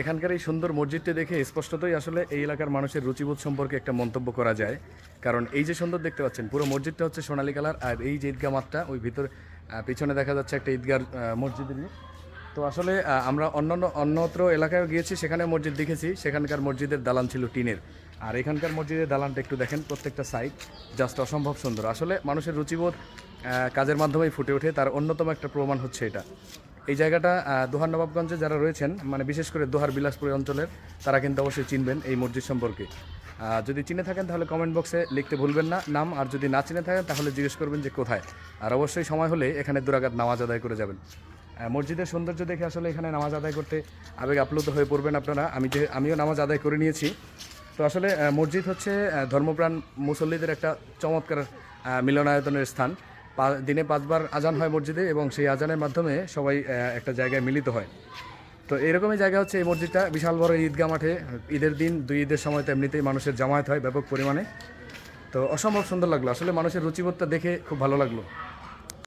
এখানকার এই সুন্দর মসজিদটি দেখে স্পষ্টতই আসলে এই এলাকার মানুষের রুচিবোধ সম্পর্কে একটা মন্তব্য করা যায়। কারণ এই যে সুন্দর দেখতে পাচ্ছেন, পুরো মসজিদটা হচ্ছে সোনালী কালার আর এই যে ঈদগাহ মাঠটা ওই ভিতর পিছনে দেখা যাচ্ছে একটা ঈদগাহ মসজিদের তো আসলে আমরা অন্যান্য, অন্যত্র এলাকায় গিয়েছি, সেখানে মসজিদ দেখেছি। সেখানকার মসজিদের দালান ছিল টিনের। আর এখানকার মসজিদের দালানটা একটু দেখেন, প্রত্যেকটা সাইড জাস্ট অসম্ভব সুন্দর। আসলে মানুষের রুচিবোধ কাজের মাধ্যমেই ফুটে ওঠে, তার অন্যতম একটা প্রমাণ হচ্ছে এটা। এই জায়গাটা দোহার নবাবগঞ্জে যারা রয়েছেন মানে বিশেষ করে দোহার বিলাসপুর অঞ্চলের, তারা কিন্তু অবশ্যই চিনবেন এই মসজিদ সম্পর্কে। যদি চিনে থাকেন তাহলে কমেন্ট বক্সে লিখতে ভুলবেন না, নাম, আর যদি না চিনে থাকেন তাহলে জিজ্ঞেস করবেন যে কোথায়। আর অবশ্যই সময় হলে এখানে দুরাগাত নামাজ আদায় করে যাবেন। মসজিদের সৌন্দর্য দেখে আসলে এখানে নামাজ আদায় করতে আবেগ আপ্লুত হয়ে পড়বেন আপনারা। আমি যে, আমিও নামাজ আদায় করে নিয়েছি। তো আসলে মসজিদ হচ্ছে ধর্মপ্রাণ মুসল্লিদের একটা চমৎকার মিলনায়তনের স্থান। দিনে পাঁচবার আজান হয় মসজিদে এবং সেই আজানের মাধ্যমে সবাই একটা জায়গায় মিলিত হয়। তো এরকমই জায়গা হচ্ছে এই মসজিদটা, বিশাল বড় ঈদগাহ মাঠে। ঈদের দিন, দুই ঈদের সময় তো এমনিতেই মানুষের জামায়াত হয় ব্যাপক পরিমাণে। তো অসম্ভব সুন্দর লাগল। আসলে মানুষের রুচিবোধটা দেখে খুব ভালো লাগল।